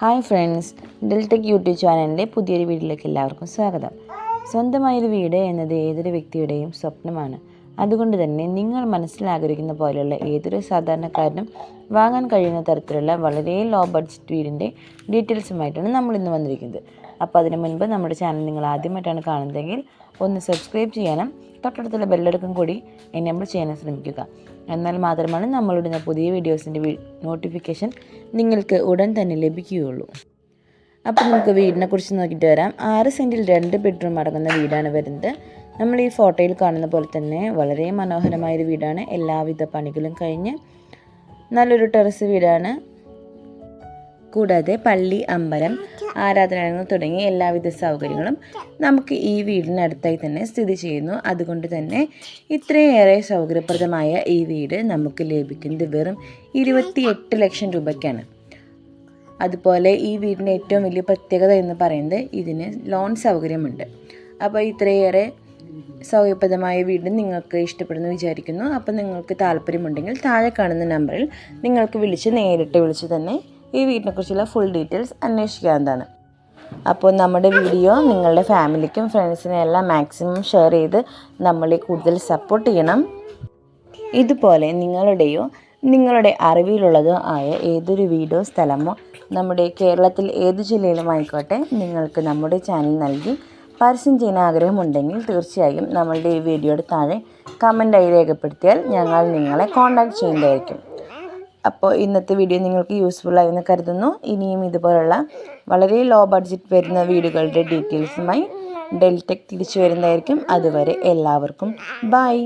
Hi friends Deltech YouTube ചാനലിന്റെ പുതിയൊരു വീഡിയോയിലേക്ക് എല്ലാവർക്കും സ്വാഗതം. സ്വന്തമായൊരു വീട് എന്നത് ഏതൊരു വ്യക്തിയുടെയും സ്വപ്നമാണ്. അതുകൊണ്ട് തന്നെ നിങ്ങൾ മനസ്സിലാഗ്രഹിക്കുന്ന പോലെയുള്ള ഏതൊരു സാധാരണക്കാരനും വാങ്ങാൻ കഴിയുന്ന തരത്തിലുള്ള വളരെ ലോ ബഡ്ജറ്റ് വീടിന്റെ ഡീറ്റെയിൽസുമായിട്ടാണ് നമ്മൾ ഇന്ന് വന്നിരിക്കുന്നത്. അപ്പോൾ അതിന് മുൻപ് നമ്മുടെ ചാനൽ നിങ്ങൾ ആദ്യമായിട്ടാണ് കാണുന്നതെങ്കിൽ ഒന്ന് സബ്സ്ക്രൈബ് ചെയ്യാനും തൊട്ടടുത്തുള്ള ബെല്ലടക്കം കൂടി എനേബിൾ ചെയ്യാൻ ശ്രമിക്കുക. എന്നാൽ മാത്രമാണ് നമ്മളുടെ പുതിയ വീഡിയോസിന്റെ നോട്ടിഫിക്കേഷൻ നിങ്ങൾക്ക് ഉടൻ തന്നെ ലഭിക്കുകയുള്ളൂ. അപ്പോൾ നമുക്ക് വീടിനെ കുറിച്ച് നോക്കിയിട്ട് വരാം. ആറ് സെന്റിൽ രണ്ട് ബെഡ്റൂം അടങ്ങുന്ന വീടാണ് വരുന്നത്. നമ്മൾ ഈ ഫോട്ടോയിൽ കാണുന്ന പോലെ തന്നെ വളരെ മനോഹരമായൊരു വീടാണ്. എല്ലാവിധ പണികളും കഴിഞ്ഞ് നല്ലൊരു ടെറസ് വീടാണ്. കൂടാതെ പള്ളി അമ്പലം ആരാധനാലയങ്ങൾ തുടങ്ങിയ എല്ലാവിധ സൗകര്യങ്ങളും നമുക്ക് ഈ വീടിനടുത്തായി തന്നെ സ്ഥിതി ചെയ്യുന്നു. അതുകൊണ്ട് തന്നെ ഇത്രയേറെ സൗകര്യപ്രദമായ ഈ വീട് നമുക്ക് ലഭിക്കുന്നത് വെറും ഇരുപത്തിയെട്ട് ലക്ഷം രൂപയ്ക്കാണ്. അതുപോലെ ഈ വീടിന്റെ ഏറ്റവും വലിയ പ്രത്യേകത എന്ന് പറയുന്നത് ഇതിന് ലോൺ സൗകര്യമുണ്ട്. അപ്പോൾ ഇത്രയേറെ സൗകര്യപ്രദമായ വീട് നിങ്ങൾക്ക് ഇഷ്ടപ്പെടുന്നു വിചാരിക്കുന്നു. അപ്പോൾ നിങ്ങൾക്ക് താല്പര്യമുണ്ടെങ്കിൽ താഴെ കാണുന്ന നമ്പറിൽ നിങ്ങൾക്ക് വിളിച്ച് നേരിട്ട് വിളിച്ച് തന്നെ ഈ വീടിനെക്കുറിച്ചുള്ള ഫുൾ ഡീറ്റെയിൽസ് അന്വേഷിക്കാവുന്നതാണ് അപ്പോൾ നമ്മുടെ വീഡിയോ നിങ്ങളുടെ ഫാമിലിക്കും ഫ്രണ്ട്സിനും എല്ലാം മാക്സിമം ഷെയർ ചെയ്ത് നമ്മളെ കൂടുതൽ സപ്പോർട്ട് ചെയ്യണം. ഇതുപോലെ നിങ്ങളുടെയോ നിങ്ങളുടെ അറിവിലുള്ളതോ ആയ ഏതൊരു വീടോ സ്ഥലമോ നമ്മുടെ കേരളത്തിൽ ഏത് ജില്ലയിലും ആയിക്കോട്ടെ നിങ്ങൾക്ക് നമ്മുടെ ചാനൽ നൽകി പരസ്യം ചെയ്യാൻ ആഗ്രഹമുണ്ടെങ്കിൽ തീർച്ചയായും നമ്മളുടെ ഈ വീഡിയോയുടെ താഴെ കമന്റായി രേഖപ്പെടുത്തിയാൽ ഞങ്ങൾ നിങ്ങളെ കോൺടാക്ട് ചെയ്യുന്നതായിരിക്കും. അപ്പോൾ ഇന്നത്തെ വീഡിയോ നിങ്ങൾക്ക് യൂസ്ഫുൾ ആയെന്ന് കരുതുന്നു. ഇനിയും ഇതുപോലുള്ള വളരെ ലോ ബഡ്ജറ്റ് വരുന്ന വീടുകളുടെ ഡീറ്റെയിൽസുമായി ഡെൽടെക് തിരിച്ചു വരുന്നതായിരിക്കും. അതുവരെ എല്ലാവർക്കും ബൈ